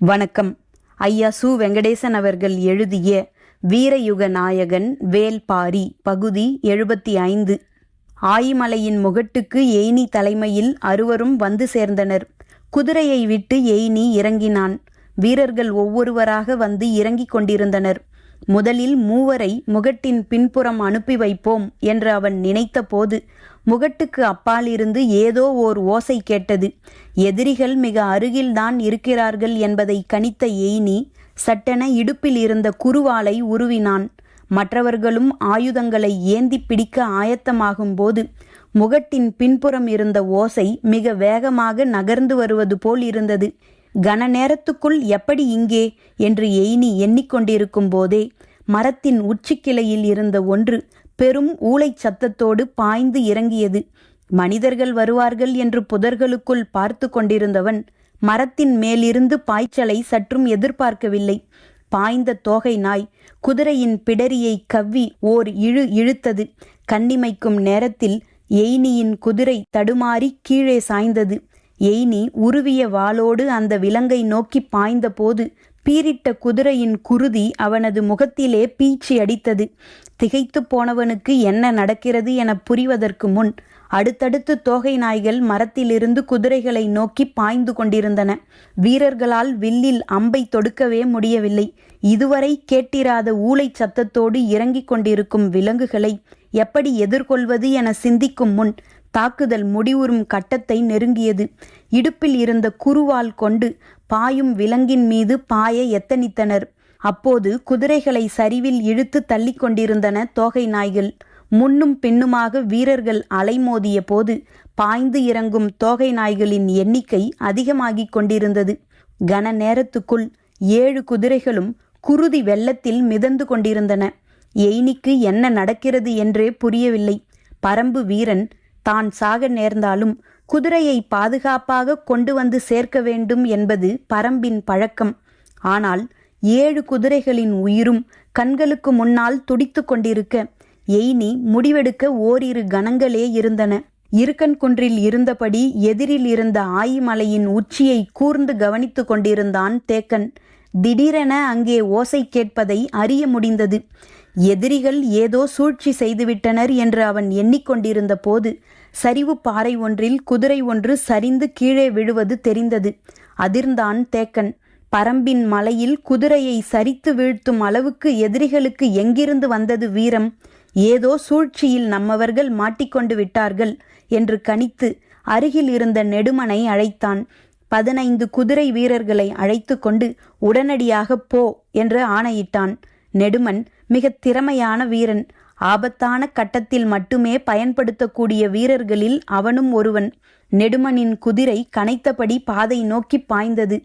வணக்கம். ஐயா சு. வெங்கடேசன் அவர்கள் எழுதிய வீரயுக நாயகன் வேல்பாரி பகுதி எழுபத்தி ஐந்து. ஆயிமலையின் முகட்டுக்கு எய்னி தலைமையில் அறுவரும் வந்து சேர்ந்தனர். குதிரையை விட்டு எய்னி இறங்கினான். வீரர்கள் ஒவ்வொருவராக வந்து இறங்கிக் கொண்டிருந்தனர். முதலில் மூவரை முகட்டின் பின்புறம் அனுப்பி வைப்போம் என்று அவன் நினைத்தபோது முகட்டுக்கு அப்பாலிருந்து ஏதோ ஓர் ஓசை கேட்டது. எதிரிகள் மிக அருகில்தான் இருக்கிறார்கள் என்பதை கணித்த எய்னி சட்டென இடுப்பில் இருந்த குருவாலை உருவினான். மற்றவர்களும் ஆயுதங்களை ஏந்தி பிடிக்க ஆயத்தமாகும் போது முகட்டின் பின்புறம் இருந்த ஓசை மிக வேகமாக நகர்ந்து வருவது போல் இருந்தது. கன நேரத்துக்குள் எப்படி இங்கே என்று எய்னி எண்ணிக்கொண்டிருக்கும் போதே மரத்தின் உச்சிக்கிளையில் இருந்த ஒன்று பெரும் ஊளைச் சத்தத்தோடு பாய்ந்து இறங்கியது. மனிதர்கள் வருவார்கள் என்று புதர்களுக்குள் பார்த்து கொண்டிருந்தவன் மரத்தின் மேலிருந்து பாய்ச்சலை சற்றும் எதிர்பார்க்கவில்லை. பாய்ந்த தோகை நாய் குதிரையின் பிடரியை கவ்வி ஓர் இழு இழுத்தது. கண்ணிமைக்கும் நேரத்தில் எய்னியின் குதிரை தடுமாறி கீழே சாய்ந்தது. எய்னி உருவிய வாளோடு அந்த விலங்கை நோக்கி பாய்ந்தபோது பீரிட்ட குதிரையின் குருதி அவனது முகத்திலே பீச்சி அடித்தது. திகைத்து போனவனுக்கு என்ன நடக்கிறது என புரிவதற்கு முன் அடுத்தடுத்து தோகை நாய்கள் மரத்திலிருந்து குதிரைகளை நோக்கி பாய்ந்து கொண்டிருந்தன. வீரர்களால் வில்லில் அம்பை தொடுக்கவே முடியவில்லை. இதுவரை கேட்டிராத ஊளை சத்தத்தோடு இறங்கிக் கொண்டிருக்கும் விலங்குகளை எப்படி எதிர்கொள்வது என சிந்திக்கும் முன் தாக்குதல் முடிவுறும் கட்டத்தை நெருங்கியது. இடுப்பில் இருந்த குருவால் கொண்டு பாயும் விலங்கின் மீது பாய எத்தனித்தனர். அப்போது குதிரைகளை சரிவில் இழுத்து தள்ளி கொண்டிருந்தன தோகை நாய்கள். முன்னும் பின்னுமாக வீரர்கள் அலைமோதிய போது பாய்ந்து இறங்கும் தோகை நாய்களின் எண்ணிக்கை அதிகமாகிக் கொண்டிருந்தது. கன நேரத்துக்குள் ஏழு குதிரைகளும் குருதி வெள்ளத்தில் மிதந்து கொண்டிருந்தன. எய்னிக்கு என்ன நடக்கிறது என்றே புரியவில்லை. பரம்பு வீரன் தான் சாக நேர்ந்தாலும் குதிரையை பாதுகாப்பாக கொண்டு வந்து சேர்க்க வேண்டும் என்பது பரம்பின் பழக்கம். ஆனால் ஏழு குதிரைகளின் உயிரும் கண்களுக்கு முன்னால் துடித்து கொண்டிருக்க எய்னி முடிவெடுக்க ஓரிரு கணங்களே இருந்தன. இருக்கன்குன்றில் இருந்தபடி எதிரில் இருந்த ஆயிமலையின் உச்சியை கூர்ந்து கவனித்து கொண்டிருந்தான் தேக்கன். திடீரென அங்கே ஓசை கேட்பதை அறிய முடிந்தது. எதிரிகள் ஏதோ சூழ்ச்சி செய்துவிட்டனர் என்று அவன் எண்ணிக்கொண்டிருந்த போது சரிவு பாறை ஒன்றில் குதிரை ஒன்று சரிந்து கீழே விழுவது தெரிந்தது. அதிர்ந்தான் தேக்கன். பரம்பின் மலையில் குதிரையை சரித்து வீழ்த்தும் அளவுக்கு எதிரிகளுக்கு எங்கிருந்து வந்தது வீரம்? ஏதோ சூழ்ச்சியில் நம்மவர்கள் மாட்டிக்கொண்டு விட்டார்கள் என்று கணித்து அருகில் இருந்த நெடுமனை அழைத்தான். பதினைந்து குதிரை வீரர்களை அழைத்து கொண்டு உடனடியாக போ என்று ஆணையிட்டான். நெடுமன் மிக திறமையான வீரன். ஆபத்தான கட்டத்தில் மட்டுமே பயன்படுத்தக்கூடிய வீரர்களில் அவனும் ஒருவன். நெடுமனின் குதிரை கனைத்தபடி பாதை நோக்கி பாய்ந்தது.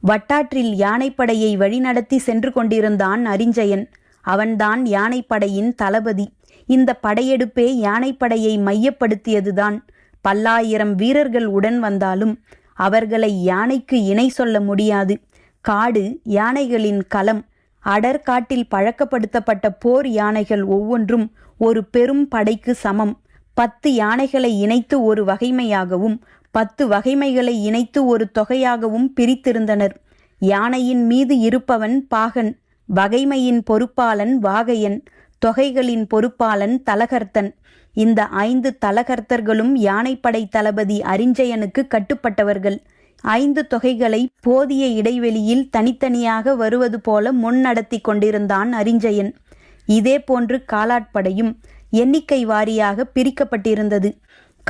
வட்டாற்றில் யானைப்படையை வழிநடத்தி சென்று கொண்டிருந்தான் அரிஞ்சயன். அவன்தான் யானைப்படையின் தளபதி. இந்த படையெடுப்பே யானைப்படையை மையப்படுத்தியதுதான். பல்லாயிரம் வீரர்கள் உடன் வந்தாலும் அவர்களை யானைக்கு இணை சொல்ல முடியாது. காடு யானைகளின் களம். அடர் காட்டில் பழக்கப்படுத்தப்பட்ட போர் யானைகள் ஒவ்வொன்றும் ஒரு பெரும் படைக்கு சமம். பத்து யானைகளை இணைத்து ஒரு வகைமையாகவும் பத்து வகைமைகளை இணைத்து ஒரு தொகையாகவும் பிரித்திருந்தனர். யானையின் மீது இருப்பவன் பாகன் வகைமையின் பொறுப்பாளன் வாகையன் தொகைகளின் பொறுப்பாளன் தலகர்த்தன். இந்த ஐந்து தலகர்த்தர்களும் யானைப்படை தளபதி அரிஞ்சயனுக்கு கட்டுப்பட்டவர்கள். ஐந்து தொகைகளை போதிய இடைவெளியில் தனித்தனியாக வருவது போல முன்னடத்தி கொண்டிருந்தான் அரிஞ்சயன். இதே போன்று காலாட்படையும் எண்ணிக்கை வாரியாக பிரிக்கப்பட்டிருந்தது.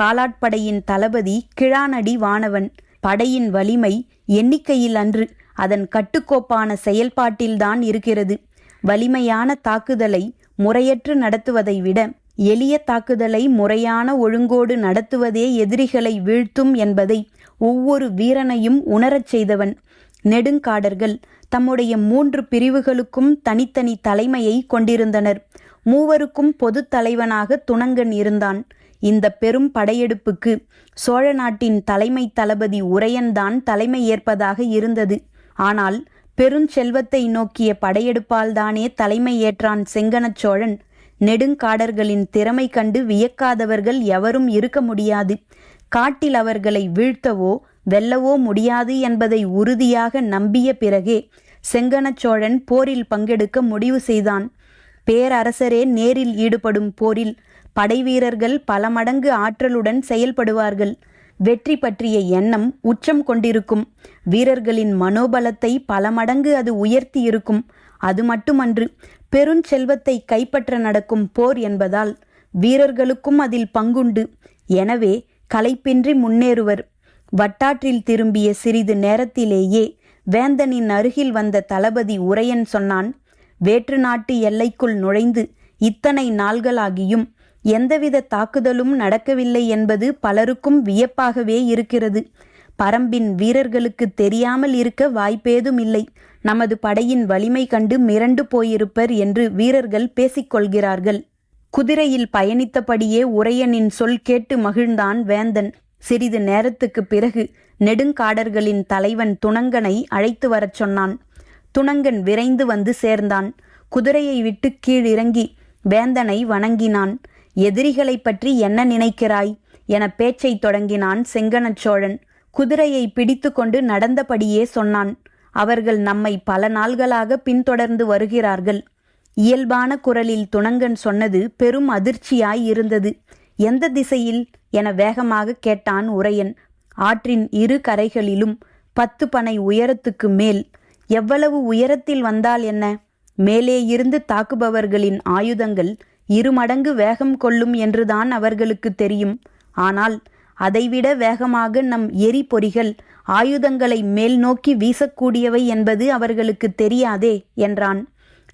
காலாட்படையின் தளபதி கிழானடி வானவன். படையின் வலிமை எண்ணிக்கையில் அன்று அதன் கட்டுக்கோப்பான செயல்பாட்டில்தான் இருக்கிறது. வலிமையான தாக்குதலை முறையற்று நடத்துவதை விட எளிய தாக்குதலை முறையான ஒழுங்கோடு நடத்துவதே எதிரிகளை வீழ்த்தும் என்பதை ஒவ்வொரு வீரனையும் உணரச் செய்தவன். நெடுங்காடர்கள் தம்முடைய மூன்று பிரிவுகளுக்கும் தனித்தனி தலைமையை கொண்டிருந்தனர். மூவருக்கும் பொது தலைவனாக துணங்கன் இருந்தான். இந்த பெரும் படையெடுப்புக்கு சோழ நாட்டின் தலைமை தளபதி உரையன்தான் தலைமை ஏற்பதாக இருந்தது. ஆனால் பெருஞ்செல்வத்தை நோக்கிய படையெடுப்பால்தானே தலைமை ஏற்றான் செங்கனச் சோழன். நெடுங்காடர்களின் திறமை கண்டு வியக்காதவர்கள் எவரும் இருக்க முடியாது. காட்டில் அவர்களை வீழ்த்தவோ வெல்லவோ முடியாது என்பதை உறுதியாக நம்பிய பிறகே செங்கனச் சோழன் போரில் பங்கெடுக்க முடிவு செய்தான். பேரரசரே நேரில் ஈடுபடும் போரில் படைவீரர்கள் பல மடங்கு ஆற்றலுடன் செயல்படுவார்கள். வெற்றி பற்றிய எண்ணம் உச்சம் கொண்டிருக்கும். வீரர்களின் மனோபலத்தை பல மடங்கு அது உயர்த்தி இருக்கும் அது மட்டுமன்று பெருஞ்செல்வத்தை கைப்பற்ற நடக்கும் போர் என்பதால் வீரர்களுக்கும் அதில் பங்குண்டு. எனவே களைப்பின்றி முன்னேறுவர். வட்டாற்றில் திரும்பிய சிறிது நேரத்திலேயே வேந்தனின் அருகில் வந்த தளபதி உரையன் சொன்னான் வேற்று நாட்டு எல்லைக்குள் நுழைந்து இத்தனை நாள்களாகியும் எந்தவித தாக்குதலும் நடக்கவில்லை என்பது பலருக்கும் வியப்பாகவே இருக்கிறது. பரம்பின் வீரர்களுக்கு தெரியாமல் இருக்க வாய்ப்பேதும் இல்லை நமது படையின் வலிமை கண்டு மிரண்டு போயிருப்பர் என்று வீரர்கள் பேசிக்கொள்கிறார்கள். குதிரையில் பயணித்தபடியே உரையனின் சொல் கேட்டு மகிழ்ந்தான் வேந்தன். சிறிது நேரத்துக்குப் பிறகு நெடுங்காடர்களின் தலைவன் துணங்கனை அழைத்து வரச் சொன்னான். துணங்கன் விரைந்து வந்து சேர்ந்தான். குதிரையை விட்டு கீழிறங்கி வேந்தனை வணங்கினான். எதிரிகளைப் பற்றி என்ன நினைக்கிறாய்? என பேச்சை தொடங்கினான் செங்கணச் சோழன். குதிரையை பிடித்து கொண்டு நடந்தபடியே சொன்னான். அவர்கள் நம்மை பல நாள்களாக பின்தொடர்ந்து வருகிறார்கள். இயல்பான குரலில் துணங்கன் சொன்னது பெரும் அதிர்ச்சியாய் இருந்தது. எந்த திசையில்? என வேகமாக கேட்டான் உரையன். ஆற்றின் இரு கரைகளிலும் பத்து பனை உயரத்துக்கு மேல். எவ்வளவு உயரத்தில் வந்தால் என்ன? மேலே இருந்து தாக்குபவர்களின் ஆயுதங்கள் இருமடங்கு வேகம் கொள்ளும் என்றுதான் அவர்களுக்கு தெரியும். ஆனால் அதைவிட வேகமாக நம் எரிபொறிகள் ஆயுதங்களை மேல் நோக்கி வீசக்கூடியவை என்பது அவர்களுக்கு தெரியாதே என்றான்.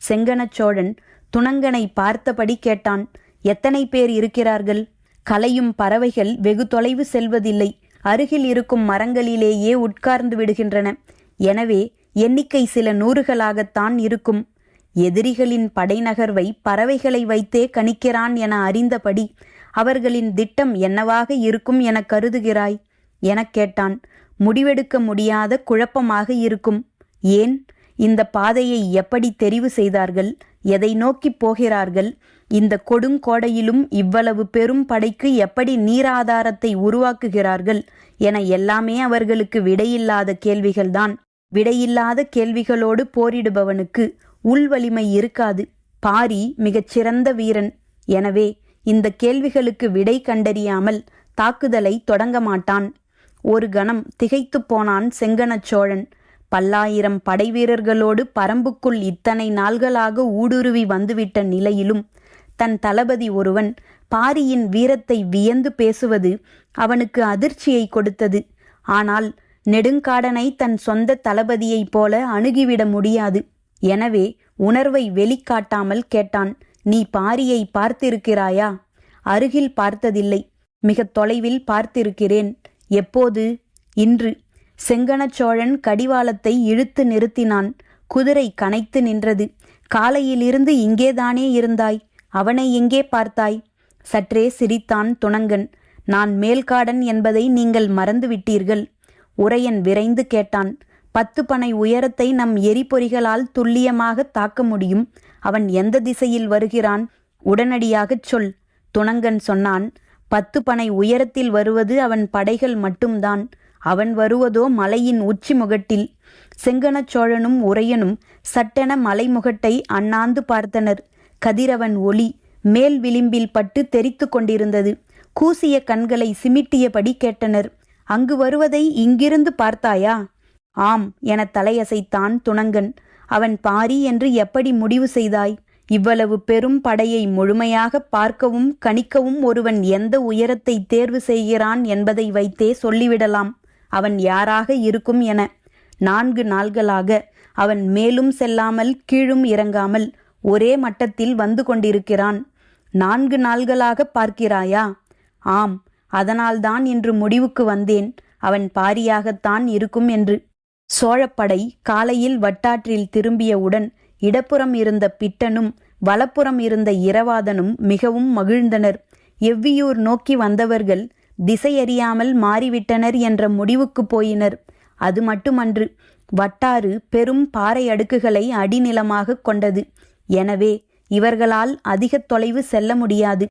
செங்கணச் சோழன் துணங்கனை பார்த்தபடி கேட்டான் எத்தனை பேர் இருக்கிறார்கள்? கலையும் பறவைகள் வெகு தொலைவு செல்வதில்லை. அருகில் இருக்கும் மரங்களிலேயே உட்கார்ந்து விடுகின்றன. எனவே எண்ணிக்கை சில நூறுகளாகத்தான் இருக்கும். எதிரிகளின் படைநகர்வை பறவைகளை வைத்தே கணிக்கிறான் என அறிந்தபடி அவர்களின் திட்டம் என்னவாக இருக்கும் என கருதுகிறாய்? எனக் கேட்டான். முடிவெடுக்க முடியாத குழப்பமாக இருக்கும். ஏன்? இந்த பாதையை எப்படி தெரிவு செய்தார்கள்? எதை நோக்கி போகிறார்கள்? இந்த கொடுங்கோடையிலும் இவ்வளவு பெரும் படைக்கு எப்படி நீராதாரத்தை உருவாக்குகிறார்கள்? என எல்லாமே அவர்களுக்கு விடையில்லாத கேள்விகள்தான். விடையில்லாத கேள்விகளோடு போரிடுபவனுக்கு உள்வலிமை இருக்காது. பாரி மிகச்சிறந்த வீரன். எனவே இந்த கேள்விகளுக்கு விடை கண்டறியாமல் தாக்குதலை தொடங்க மாட்டான். ஒரு கணம் திகைத்துப் போனான் செங்கணச் சோழன். பல்லாயிரம் படைவீரர்களோடு பரம்புக்குள் இத்தனை நாள்களாக ஊடுருவி வந்துவிட்ட நிலையிலும் தன் தளபதி ஒருவன் பாரியின் வீரத்தை வியந்து பேசுவது அவனுக்கு அதிர்ச்சியை கொடுத்தது. ஆனால் நெடுங்காடனை தன் சொந்த தளபதியைப் போல அணுகிவிட முடியாது. எனவே உணர்வை வெளிக்காட்டாமல் கேட்டான் நீ பாரியை பார்த்திருக்கிறாயா? அருகில் பார்த்ததில்லை. மிக தொலைவில் பார்த்திருக்கிறேன். எப்போது? இன்று. செங்கணச் சோழன் கடிவாளத்தை இழுத்து நிறுத்தினான். குதிரை கனைத்து நின்றது. காலையிலிருந்து இங்கேதானே இருந்தாய்? அவனை எங்கே பார்த்தாய்? சற்றே சிரித்தான் துணங்கன். நான் மேல்காடன் என்பதை நீங்கள் மறந்துவிட்டீர்கள். உரையன் விரைந்து கேட்டான். பத்து பனை உயரத்தை நம் எரிபொறிகளால் துல்லியமாக தாக்க முடியும். அவன் எந்த திசையில் வருகிறான்? உடனடியாகச் சொல். துணங்கன் சொன்னான் பத்து பனை உயரத்தில் வருவது அவன் படைகள் மட்டும்தான். அவன் வருவதோ மலையின் உச்சி முகட்டில். செங்கனச் சோழனும் உரையனும் சட்டென மலைமுகட்டை அண்ணாந்து பார்த்தனர். கதிரவன் ஒளி மேல் விளிம்பில் பட்டு தெரித்து கொண்டிருந்தது. கூசிய கண்களை சிமிட்டியபடி கேட்டனர். அங்கு வருவதை இங்கிருந்து பார்த்தாயா? ஆம் என தலையசைத்தான் துணங்கன். அவன் பாரி என்று எப்படி முடிவு செய்தாய்? இவ்வளவு பெரும் படையை முழுமையாக பார்க்கவும் கணிக்கவும் ஒருவன் எந்த உயரத்தை தேர்வு செய்கிறான் என்பதை வைத்தே சொல்லிவிடலாம். அவன் யாராக இருக்கும் என. நான்கு நாள்களாக அவன் மேலும் செல்லாமல் கீழும் இறங்காமல் ஒரே மட்டத்தில் வந்து கொண்டிருக்கிறான். நான்கு நாள்களாக பார்க்கிறாயா? ஆம் அதனால்தான் இன்று முடிவுக்கு வந்தேன். அவன் பாரியாகத்தான் இருக்கும் என்று. சோழப்படை காலையில் வட்டாற்றில் திரும்பியவுடன் இடப்புறம் இருந்த பிட்டனும் வலப்புறம் இருந்த இரவாதனும் மிகவும் மகிழ்ந்தனர். எவ்வியூர் நோக்கி வந்தவர்கள் திசையறியாமல் மாறிவிட்டனர் என்ற முடிவுக்கு போயினர். அது மட்டுமன்று வட்டாறு பெரும் பாறை அடுக்குகளை அடிநிலமாக கொண்டது. எனவே இவர்களால் அதிக தொலைவு செல்ல முடியாது.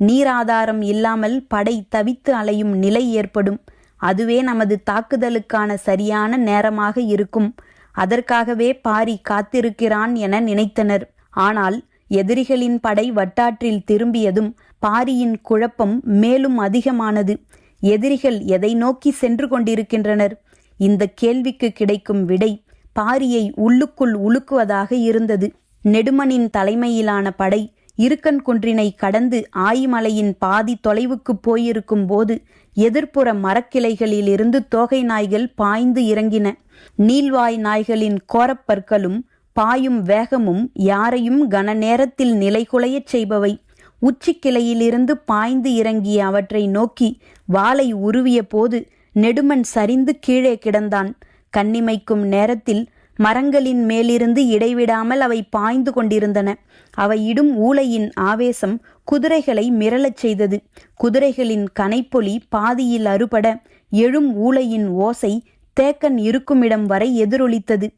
நீராதாரம் இல்லாமல் படை தவித்து அலையும் நிலை ஏற்படும். அதுவே நமது தாக்குதலுக்கான சரியான நேரமாக இருக்கும். அதற்காகவே பாரி காத்திருக்கிறான் என நினைத்தனர். ஆனால் எதிரிகளின் படை வட்டாற்றில் திரும்பியதும் பாரியின் குழப்பம் மேலும் அதிகமானது. எதிரிகள் எதை நோக்கி சென்று கொண்டிருக்கின்றனர்? இந்த கேள்விக்கு கிடைக்கும் விடை பாரியை உள்ளுக்குள் உலுக்குவதாக இருந்தது. நெடுமனின் தலைமையிலான படை இருக்கன் குன்றினை கடந்து ஆயிமலையின் பாதி தொலைவுக்கு போயிருக்கும் போது எதிர்ப்புற மரக்கிளைகளிலிருந்து தோகை நாய்கள் பாய்ந்து இறங்கின. நீள்வாய் நாய்களின் கோரப்பற்களும் பாயும் வேகமும் யாரையும் கன நேரத்தில் நிலைகுலையச் செய்பவை. உச்சிக்கிளையிலிருந்து பாய்ந்து இறங்கிய அவற்றை நோக்கி வாளை உருவிய போது நெடுமன் சரிந்து கீழே கிடந்தான். கண்ணிமைக்கும் நேரத்தில் மரங்களின் மேலிருந்து இடைவிடாமல் அவை பாய்ந்து கொண்டிருந்தன. அவை இடும் ஊளையின் ஆவேசம் குதிரைகளை மிரளச் செய்தது. குதிரைகளின் கனைப்பொலி பாதியில் அறுபட எழும் ஊளையின் ஓசை தேக்கன் இருக்குமிடம் வரை எதிரொலித்தது.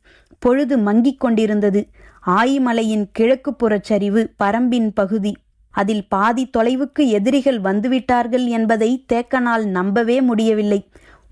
பொழுது மங்கிக் கொண்டிருந்தது. ஆயிமலையின் கிழக்குப்புறச் சரிவு பரம்பின் பகுதி. அதில் பாதி தொலைவுக்கு எதிரிகள் வந்துவிட்டார்கள் என்பதை தேக்கனால் நம்பவே முடியவில்லை.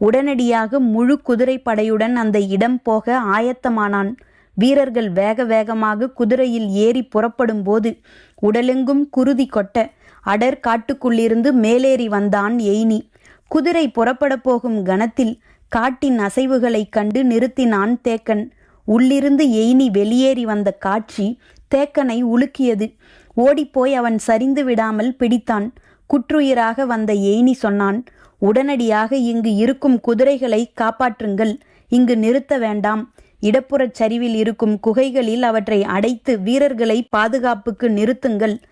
உடனடியாக முழு குதிரை படையுடன் அந்த இடம் போக ஆயத்தமானான். வீரர்கள் வேக வேகமாக குதிரையில் ஏறி புறப்படும் போது உடலெங்கும் குருதி கொட்ட அடர் காட்டுக்குள்ளிருந்து மேலேறி வந்தான் எய்னி. குதிரை புறப்படப் போகும் கணத்தில் காட்டின் அசைவுகளைக் கண்டு நிறுத்தினான் தேக்கன். உள்ளிருந்து எய்னி வெளியேறி வந்த காட்சி தேக்கனை உலுக்கியது. ஓடிப்போய் அவன் சரிந்து விடாமல் பிடித்தான். குற்றுயிராக வந்த எய்னி சொன்னான் உடனடியாக இங்கு இருக்கும் குதிரைகளை காப்பாற்றுங்கள். இங்கு நிறுத்த வேண்டாம். இடப்புறச் சரிவில் இருக்கும் குகைகளில் அவற்றை அடைத்து வீரர்களை பாதுகாப்புக்கு நிறுத்துங்கள்.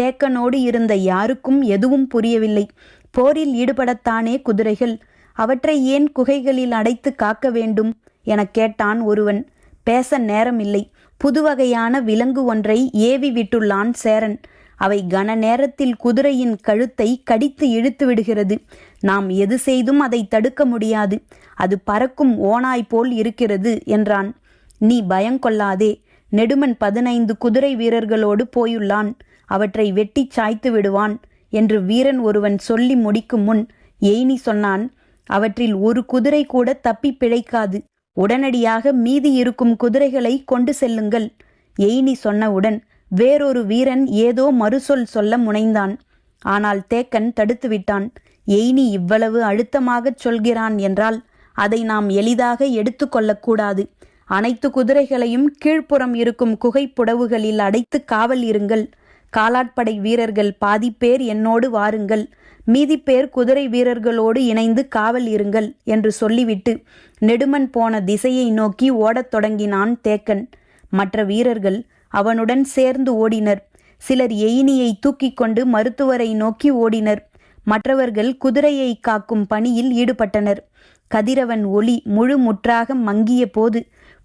தேக்கனோடு இருந்த யாருக்கும் எதுவும் புரியவில்லை. போரில் ஈடுபடத்தானே குதிரைகள்? அவற்றை ஏன் குகைகளில் அடைத்து காக்க வேண்டும்? எனக் கேட்டான் ஒருவன். பேச நேரமில்லை. புதுவகையான விலங்கு ஒன்றை ஏவி விட்டுள்ளான் சேரன். அவை கன நேரத்தில் குதிரையின் கழுத்தை கடித்து இழுத்து விடுகிறது. நாம் எது செய்தும் அதை தடுக்க முடியாது. அது பறக்கும் ஓனாய் போல் இருக்கிறது என்றான். நீ பயங்கொள்ளாதே நெடுமன் பதினைந்து குதிரை வீரர்களோடு போயுள்ளான். அவற்றை வெட்டிச் சாய்த்து விடுவான் என்று வீரன் ஒருவன் சொல்லி முடிக்கும் முன் எய்னி சொன்னான். அவற்றில் ஒரு குதிரை கூட தப்பி பிழைக்காது. உடனடியாக மீதி இருக்கும் குதிரைகளை கொண்டு செல்லுங்கள். எய்னி சொன்னவுடன் வேறொரு வீரன் ஏதோ மறுசொல் சொல்ல முனைந்தான். ஆனால் தேக்கன் தடுத்துவிட்டான். எய்னி இவ்வளவு அழுத்தமாகச் சொல்கிறான் என்றால் அதை நாம் எளிதாக எடுத்துக்கொள்ளக்கூடாது அனைத்து குதிரைகளையும் கீழ்ப்புறம் இருக்கும் குகைப்புடவுகளில் அடைத்து காவல் இருங்கள். காலாட்படை வீரர்கள் பாதி பேர் என்னோடு வாருங்கள். மீதி பேர் குதிரை வீரர்களோடு இணைந்து காவல் இருங்கள் என்று சொல்லிவிட்டு நெடுமன் போன திசையை நோக்கி ஓடத் தொடங்கினான் தேக்கன். மற்ற வீரர்கள் அவனுடன் சேர்ந்து ஓடினர். சிலர் எயினியை தூக்கிக் கொண்டு மருத்துவரை நோக்கி ஓடினர். மற்றவர்கள் குதிரையை காக்கும் பணியில் ஈடுபட்டனர். கதிரவன் ஒளி முழு முற்றாக மங்கிய போது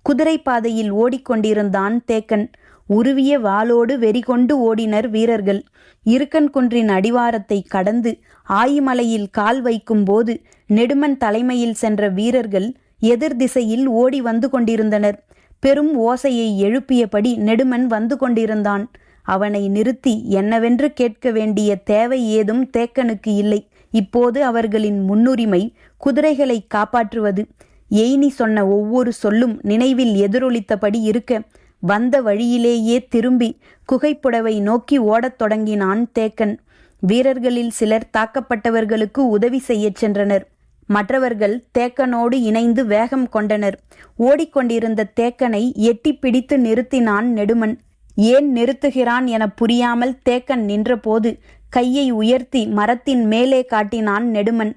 குதிரை பாதையில் ஓடிக்கொண்டிருந்தான் தேக்கன். உருவிய வாளோடு வெறிகொண்டு ஓடினர் வீரர்கள். இருக்கன் குன்றின் அடிவாரத்தை கடந்து ஆயிமலையில் கால் வைக்கும் போது நெடுமன் தலைமையில் சென்ற வீரர்கள் எதிர் திசையில் ஓடி வந்து கொண்டிருந்தனர். பெரும் ஓசையை எழுப்பியபடி நெடுமன் வந்து கொண்டிருந்தான். அவனை நிறுத்தி என்னவென்று கேட்க வேண்டிய தேவை ஏதும் தேக்கனுக்கு இல்லை. இப்போது அவர்களின் முன்னுரிமை குதிரைகளை காப்பாற்றுவது. எய்னி சொன்ன ஒவ்வொரு சொல்லும் நினைவில் எதிரொலித்தபடி இருக்க வந்த வழியிலேயே திரும்பி குகைப்புடவை நோக்கி ஓடத் தொடங்கினான் தேக்கன். வீரர்களில் சிலர் தாக்கப்பட்டவர்களுக்கு உதவி செய்யச் சென்றனர். மற்றவர்கள் தேக்கனோடு இணைந்து வேகம் கொண்டனர். ஓடிக்கொண்டிருந்த தேக்கனை எட்டி பிடித்து நிறுத்தினான் நெடுமன். ஏன் நிறுத்துகிறான் என புரியாமல் தேக்கன் நின்றபோது கையை உயர்த்தி மரத்தின் மேலே காட்டினான் நெடுமன்.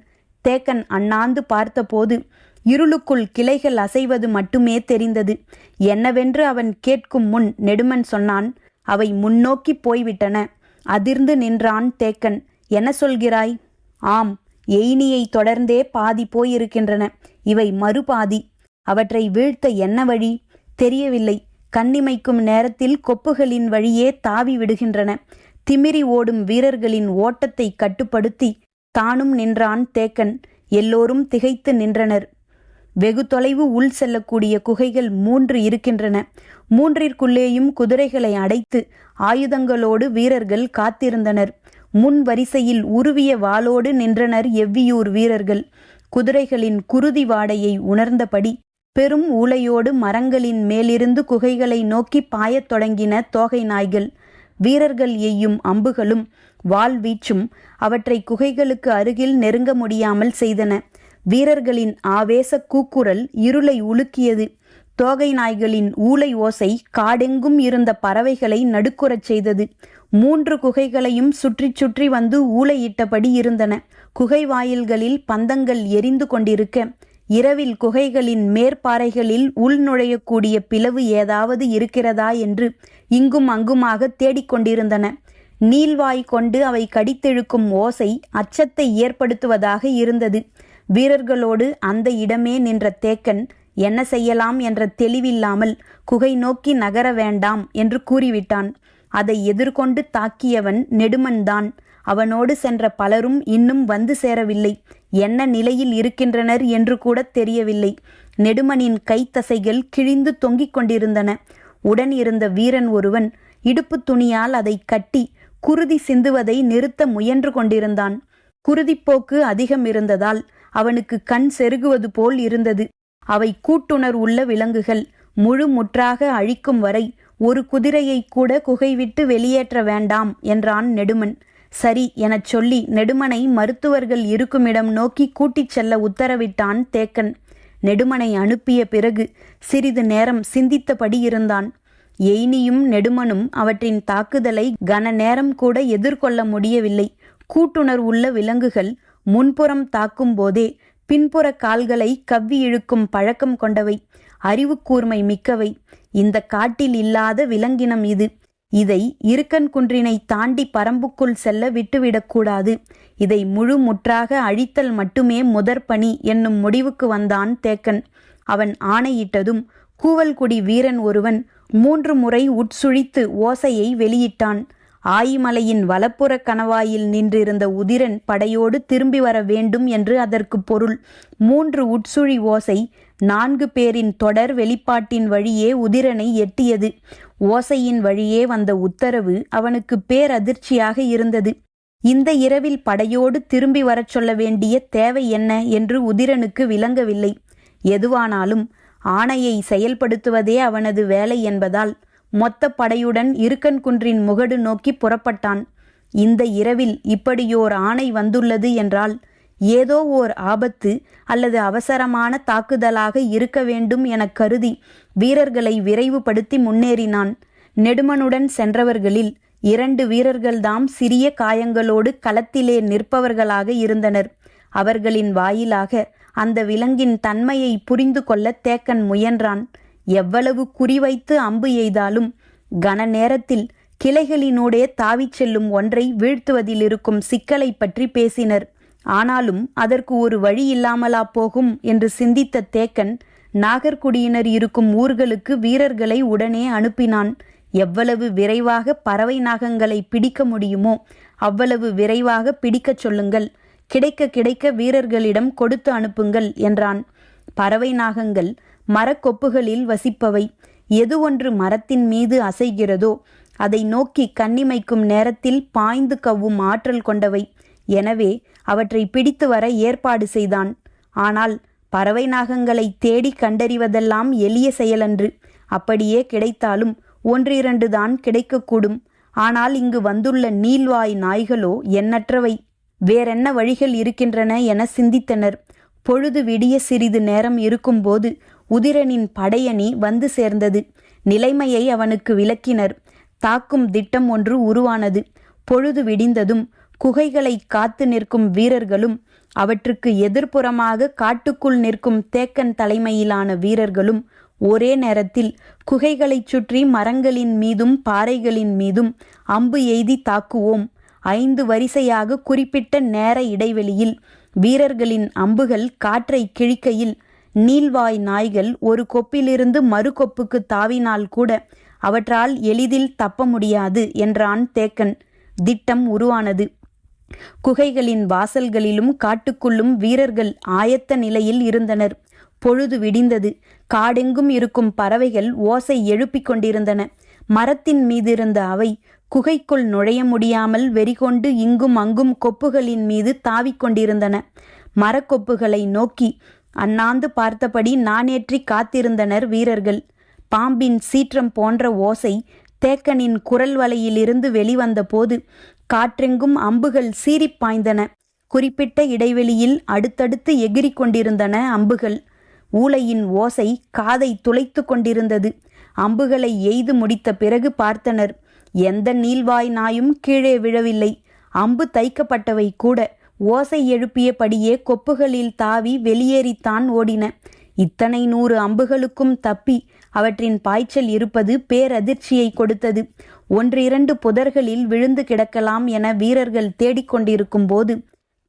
தேக்கன் அண்ணாந்து பார்த்தபோது இருளுக்குள் கிளைகள் அசைவது மட்டுமே தெரிந்தது. என்னவென்று அவன் கேட்கும் முன் நெடுமன் சொன்னான் அவை முன்னோக்கி போய்விட்டன. அதிர்ந்து நின்றான் தேக்கன். என்ன சொல்கிறாய்? ஆம் எய்னியை தொடர்ந்தே பாதி போயிருக்கின்றன. இவை மறுபாதி. அவற்றை வீழ்த்த என்ன வழி? தெரியவில்லை. கண்ணிமைக்கும் நேரத்தில் கொப்புகளின் வழியே தாவி விடுகின்றன. திமிரி ஓடும் வீரர்களின் ஓட்டத்தை கட்டுப்படுத்தி தானும் நின்றான் தேக்கன். எல்லோரும் திகைத்து நின்றனர். வெகு தொலைவு உள் செல்லக்கூடிய குகைகள் மூன்று இருக்கின்றன. மூன்றிற்குள்ளேயும் குதிரைகளை அடைத்து ஆயுதங்களோடு வீரர்கள் காத்திருந்தனர். முன் வரிசையில் உருவிய வாளோடு நின்றனர் எவ்வியூர் வீரர்கள். குதிரைகளின் குருதி வாடையை உணர்ந்தபடி பெரும் ஊளையோடு மரங்களின் மேலிருந்து குகைகளை நோக்கி பாயத் தொடங்கின தோகை நாய்கள். வீரர்கள் எய்யும் அம்புகளும் வாள் வீச்சும் அவற்றை குகைகளுக்கு அருகில் நெருங்க முடியாமல் செய்தன. வீரர்களின் ஆவேச கூக்குரல் இருளை உலுக்கியது. தோகை நாய்களின் ஊளை ஓசை காடெங்கும் இருந்த பறவைகளை நடுக்குறச் செய்தது. மூன்று குகைகளையும் சுற்றி சுற்றி வந்து ஊளையிட்டபடி இருந்தன. குகை வாயில்களில் பந்தங்கள் எரிந்து கொண்டிருக்க இரவில் குகைகளின் மேற்பாறைகளில் உள் நுழையக்கூடிய பிளவு ஏதாவது இருக்கிறதா என்று இங்கும் அங்குமாக தேடிக்கொண்டிருந்தன நீள்வாய் கொண்டு அவை கடித்தெழுக்கும் ஓசை அச்சத்தை ஏற்படுத்துவதாக இருந்தது. வீரர்களோடு அந்த இடமே நின்ற தேக்கன் என்ன செய்யலாம் என்ற தெளிவில்லாமல் குகை நோக்கி நகர வேண்டாம் என்று கூறிவிட்டான். அதை எதிர்கொண்டு தாக்கியவன் நெடுமன்தான். அவனோடு சென்ற பலரும் இன்னும் வந்து சேரவில்லை. என்ன நிலையில் இருக்கின்றனர் என்று கூட தெரியவில்லை. நெடுமனின் கைத்தசைகள் கிழிந்து தொங்கிக் கொண்டிருந்தன. உடன் இருந்த வீரன் ஒருவன் இடுப்பு துணியால் அதை கட்டி குருதி சிந்துவதை நிறுத்த முயன்று கொண்டிருந்தான். குருதிப்போக்கு அதிகம் இருந்ததால் அவனுக்கு கண் செருகுவது போல் இருந்தது. அவை கூட்டுணர் உள்ள விலங்குகள் முழு முற்றாக அழிக்கும் வரை ஒரு குதிரையை கூட குகை விட்டு வெளியேற்ற வேண்டாம் என்றான் நெடுமன். சரி எனச் சொல்லி நெடுமனை மருத்துவர்கள் இருக்குமிடம் நோக்கி கூட்டிச் செல்ல உத்தரவிட்டான் தேக்கன். நெடுமனை அனுப்பிய பிறகு சிறிது நேரம் சிந்தித்தபடி இருந்தான். எய்னியும் நெடுமனும் அவற்றின் தாக்குதலை கன நேரம் கூட எதிர்கொள்ள முடியவில்லை. கூட்டுணர் உள்ள விலங்குகள் முன்புறம் தாக்கும் போதே பின்புற கால்களை கவ்வி இழுக்கும் பழக்கம் கொண்டவை. அறிவு கூர்மை மிக்கவை. இந்த காட்டில் இல்லாத விலங்கினம் இது. இதை இருக்கன் குன்றினை தாண்டி பரம்புக்குள் செல்ல விட்டுவிடக்கூடாது இதை முழு முற்றாக அழித்தல் மட்டுமே முதற்பணி என்னும் முடிவுக்கு வந்தான் தேக்கன். அவன் ஆணையிட்டதும் கூவல்குடி வீரன் ஒருவன் மூன்று முறை உட்சுழித்து ஓசையை வெளியிட்டான். ஆயிமலையின் வலப்புற கணவாயில் நின்றிருந்த உதிரன் படையோடு திரும்பி வர வேண்டும் என்று அதற்கு பொருள். மூன்று உட்சுழி ஓசை நான்கு பேரின் தொடர் வெளிப்பாட்டின் வழியே உதிரனை எட்டியது. ஓசையின் வழியே வந்த உத்தரவு அவனுக்கு பேரதிர்ச்சியாக இருந்தது. இந்த இரவில் படையோடு திரும்பி வரச் சொல்ல வேண்டிய தேவை என்ன என்று உதிரனுக்கு விளங்கவில்லை. எதுவானாலும் ஆணையை செயல்படுத்துவதே அவனது வேலை என்பதால் மொத்த படையுடன் இருக்கன் குன்றின் முகடு நோக்கி புறப்பட்டான். இந்த இரவில் இப்படியோர் ஆணை வந்துள்ளது என்றால் ஏதோ ஓர் ஆபத்து அல்லது அவசரமான தாக்குதலாக இருக்க வேண்டும் என கருதி வீரர்களை விரைவுபடுத்தி முன்னேறினான். நெடுமனுடன் சென்றவர்களில் இரண்டு வீரர்கள்தாம் சிறிய காயங்களோடு களத்திலே நிற்பவர்களாக இருந்தனர். அவர்களின் வாயிலாக அந்த விலங்கின் தன்மையை புரிந்து கொள்ள தேக்கன் முயன்றான். எவ்வளவு குறிவைத்து அம்பு எய்தாலும் கன நேரத்தில் கிளைகளினூடே தாவிச் செல்லும் ஒன்றை வீழ்த்துவதில் இருக்கும் சிக்கலை பற்றி பேசினர். ஆனாலும் அதற்கு ஒரு வழி இல்லாமலா போகும் என்று சிந்தித்த தேக்கன் நாகர்குடியினர் இருக்கும் ஊர்களுக்கு வீரர்களை உடனே அனுப்பினான். எவ்வளவு விரைவாக பறவை நாகங்களை பிடிக்க முடியுமோ அவ்வளவு விரைவாக பிடிக்கச் சொல்லுங்கள். கிடைக்க கிடைக்க வீரர்களிடம் கொடுத்து அனுப்புங்கள் என்றான். பறவை நாகங்கள் மரக்கொப்புகளில் வசிப்பவை. எது ஒன்று மரத்தின் மீது அசைகிறதோ அதை நோக்கி கண்ணிமைக்கும் நேரத்தில் பாய்ந்து கவ்வும் ஆற்றல் கொண்டவை. எனவே அவற்றை பிடித்து வர ஏற்பாடு செய்தான். ஆனால் பறவை நாகங்களை தேடி கண்டறிவதெல்லாம் எளிய செயலன்று. அப்படியே கிடைத்தாலும் ஒன்றிரண்டு தான் கிடைக்கக்கூடும். ஆனால் இங்கு வந்துள்ள நீள்வாய் நாய்களோ எண்ணற்றவை. வேறென்ன வழிகள் இருக்கின்றன என சிந்தித்தனர். பொழுது விடிய சிறிது நேரம் இருக்கும்போது உதிரனின் படையணி வந்து சேர்ந்தது. நிலைமையை அவனுக்கு விளக்கினர். தாக்கும் திட்டம் ஒன்று உருவானது. பொழுது விடிந்ததும் குகைகளை காத்து நிற்கும் வீரர்களும் அவற்றுக்கு எதிர்ப்புறமாக காட்டுக்குள் நிற்கும் தேக்கன் தலைமையிலான வீரர்களும் ஒரே நேரத்தில் குகைகளைச் சுற்றி மரங்களின் மீதும் பாறைகளின் மீதும் அம்பு எய்தி தாக்குவோம். ஐந்து வரிசையாக குறிப்பிட்ட நேர இடைவெளியில் வீரர்களின் அம்புகள் காற்றை கிழிக்கையில் நீள்வாய் நாய்கள் ஒரு கொப்பிலிருந்து மறு கொப்புக்கு தாவினால் கூட அவற்றால் எளிதில் தப்ப முடியாது என்றான் தேக்கன். திட்டம் உருவானது. குகைகளின் வாசல்களிலும் காட்டுக்குள்ளும் வீரர்கள் ஆயத்த நிலையில் இருந்தனர். பொழுது விடிந்தது. காடெங்கும் இருக்கும் பறவைகள் ஓசை எழுப்பிக் கொண்டிருந்தன. மரத்தின் மீதிருந்த அவை குகைக்குள் நுழைய முடியாமல் வெறிகொண்டு இங்கும் அங்கும் கொப்புகளின் மீது தாவிக் கொண்டிருந்தன. மரக்கொப்புகளை நோக்கி அண்ணாந்து பார்த்தபடி நானேற்றி காத்திருந்தனர் வீரர்கள். பாம்பின் சீற்றம் போன்ற ஓசை தேக்கனின் குரல் வலையிலிருந்து வெளிவந்த போது காற்றெங்கும் அம்புகள் சீறிப் பாய்ந்தன. குறிப்பிட்ட இடைவெளியில் அடுத்தடுத்து எகிரி கொண்டிருந்தன அம்புகள். ஊளையின் ஓசை காதை துளைத்து கொண்டிருந்தது. அம்புகளை எய்து முடித்த பிறகு பார்த்தனர். எந்த நீள்வாய் நாயும் கீழே விழவில்லை. அம்பு தைக்கப்பட்டவை கூட ஓசை எழுப்பியபடியே கொப்புகளில் தாவி வெளியேறித்தான் ஓடின. இத்தனை நூறு அம்புகளுக்கும் தப்பி அவற்றின் பாய்ச்சல் இருப்பது பேரதிர்ச்சியை கொடுத்தது. ஒன்றிரண்டு புதர்களில் விழுந்து கிடக்கலாம் என வீரர்கள் தேடிக்கொண்டிருக்கும் போது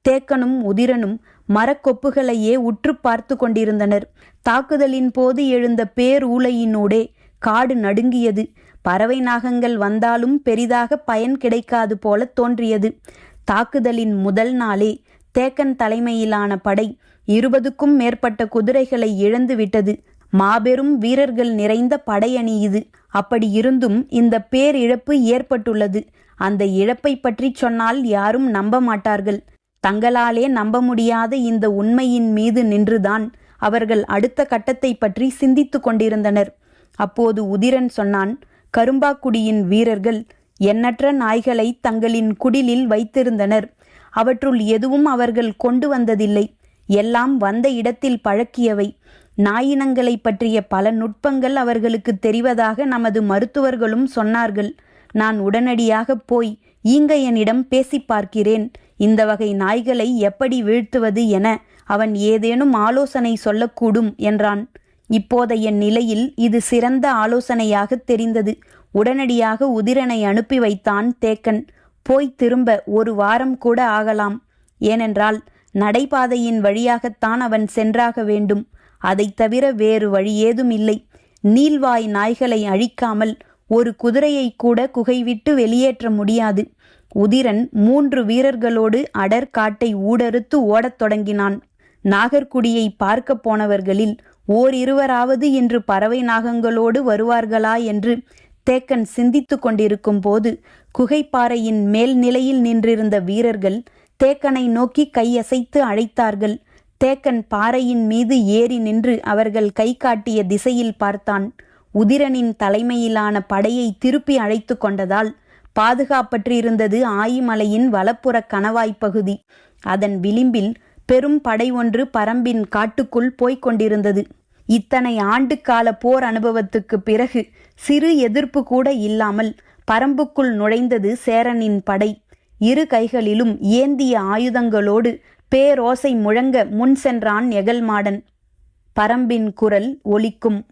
தேக்கனும் உதிரனும் மரக்கொப்புகளையே உற்று பார்த்து கொண்டிருந்தனர். தாக்குதலின் போது எழுந்த பேர் ஊளையினூடே காடு நடுங்கியது. பறவை நாகங்கள் வந்தாலும் பெரிதாக பயன் கிடைக்காது போல தோன்றியது. தாக்குதலின் முதல் நாளே தேக்கன் தலைமையிலான படை இருபதுக்கும் மேற்பட்ட குதிரைகளை இழந்துவிட்டது. மாபெரும் வீரர்கள் நிறைந்த படையணி இது. அப்படி இருந்தும் இந்த பேரிழப்பு ஏற்பட்டுள்ளது. அந்த இழப்பை பற்றி சொன்னால் யாரும் நம்ப மாட்டார்கள். தங்களாலே நம்ப முடியாத இந்த உண்மையின் மீது நின்றுதான் அவர்கள் அடுத்த கட்டத்தை பற்றி சிந்தித்துக் கொண்டிருந்தனர். அப்போது உதிரன் சொன்னான் கரும்பாக்குடியின் வீரர்கள் எண்ணற்ற நாய்களை தங்களின் குடிலில் வைத்திருந்தனர். அவற்றுள் எதுவும் அவர்கள் கொண்டு வந்ததில்லை. எல்லாம் வந்த இடத்தில் பழக்கியவை. நாயினங்களை பற்றிய பல நுட்பங்கள் அவர்களுக்கு தெரிவதாக நமது மருத்துவர்களும் சொன்னார்கள். நான் உடனடியாக போய் ஈங்கையனிடம் பேசி பார்க்கிறேன். இந்த வகை நாய்களை எப்படி வீழ்த்துவது என அவன் ஏதேனும் ஆலோசனை சொல்லக்கூடும் என்றான். இப்போதைய நிலையில் இது சிறந்த ஆலோசனையாக தெரிந்தது. உடனடியாக உதிரனை அனுப்பி வைத்தான் தேக்கன். போய் திரும்ப ஒரு வாரம் கூட ஆகலாம். ஏனென்றால் நடைபாதையின் வழியாகத்தான் அவன் சென்றாக வேண்டும். அதைத் தவிர வேறு வழி ஏதும் இல்லை நீள்வாய் நாய்களை அழிக்காமல் ஒரு குதிரையை கூட குகைவிட்டு வெளியேற்ற முடியாது. உதிரன் மூன்று வீரர்களோடு அடர் காட்டை ஊடறுத்து ஓடத் தொடங்கினான். நாகர்குடியை பார்க்கப் போனவர்களில் ஓரிருவராவது இன்று பறவை நாகங்களோடு வருவார்களா என்று தேக்கன் சிந்தித்து கொண்டிருக்கும் போது குகைப்பாறையின் மேல் நிலையில் நின்றிருந்த வீரர்கள் தேக்கனை நோக்கி கையசைத்து அழைத்தார்கள். தேக்கன் பாறையின் மீது ஏறி நின்று அவர்கள் கை காட்டிய திசையில் பார்த்தான். உதிரனின் தலைமையிலான படையை திருப்பி அழைத்து கொண்டதால் பாதுகாப்பற்றிருந்தது ஆயிமலையின் வலப்புற கணவாய் பகுதி. அதன் விளிம்பில் பெரும் படை ஒன்று பரம்பின் காட்டுக்குள் போய்க் கொண்டிருந்தது. இத்தனை ஆண்டுக்கால போர் அனுபவத்துக்கு பிறகு சிறு எதிர்ப்பு கூட இல்லாமல் பரம்புக்குள் நுழைந்தது சேரனின் படை. இரு கைகளிலும் ஏந்திய ஆயுதங்களோடு பேரோசை முழங்க முன் சென்றான் எகல்மாடன். பரம்பின் குரல் ஒலிக்கும்.